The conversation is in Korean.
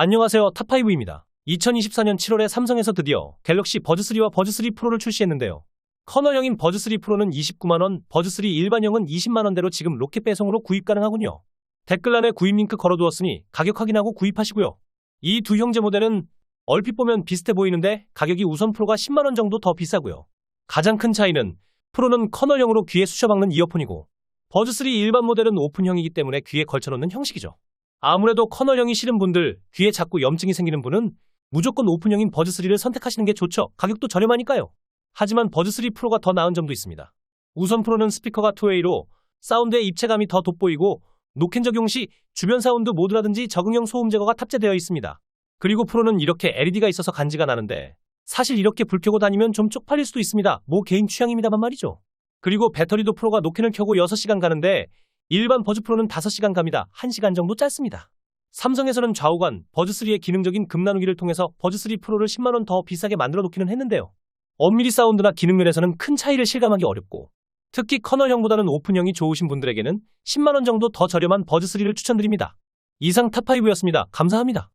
안녕하세요. 탑5입니다. 2024년 7월에 삼성에서 드디어 갤럭시 버즈3와 버즈3 프로를 출시했는데요. 커널형인 버즈3 프로는 29만원, 버즈3 일반형은 20만원대로 지금 로켓 배송으로 구입 가능하군요. 댓글란에 구입 링크 걸어두었으니 가격 확인하고 구입하시고요. 이 두 형제 모델은 얼핏 보면 비슷해 보이는데 가격이 우선 프로가 10만원 정도 더 비싸고요. 가장 큰 차이는 프로는 커널형으로 귀에 쑤셔박는 이어폰이고 버즈3 일반 모델은 오픈형이기 때문에 귀에 걸쳐놓는 형식이죠. 아무래도 커널형이 싫은 분들, 귀에 자꾸 염증이 생기는 분은 무조건 오픈형인 버즈3를 선택하시는 게 좋죠. 가격도 저렴하니까요. 하지만 버즈3 프로가 더 나은 점도 있습니다. 우선 프로는 스피커가 투웨이로 사운드의 입체감이 더 돋보이고 노캔 적용 시 주변 사운드 모드라든지 적응형 소음 제거가 탑재되어 있습니다. 그리고 프로는 이렇게 LED가 있어서 간지가 나는데 사실 이렇게 불 켜고 다니면 좀 쪽팔릴 수도 있습니다. 뭐 개인 취향입니다만 말이죠. 그리고 배터리도 프로가 노캔을 켜고 6시간 가는데 일반 버즈 프로는 5시간 갑니다. 1시간 정도 짧습니다. 삼성에서는 좌우간 버즈3의 기능적인 금 나누기를 통해서 버즈3 프로를 10만원 더 비싸게 만들어 놓기는 했는데요. 엄밀히 사운드나 기능 면에서는 큰 차이를 실감하기 어렵고 특히 커널형보다는 오픈형이 좋으신 분들에게는 10만원 정도 더 저렴한 버즈3를 추천드립니다. 이상 탑5였습니다. 감사합니다.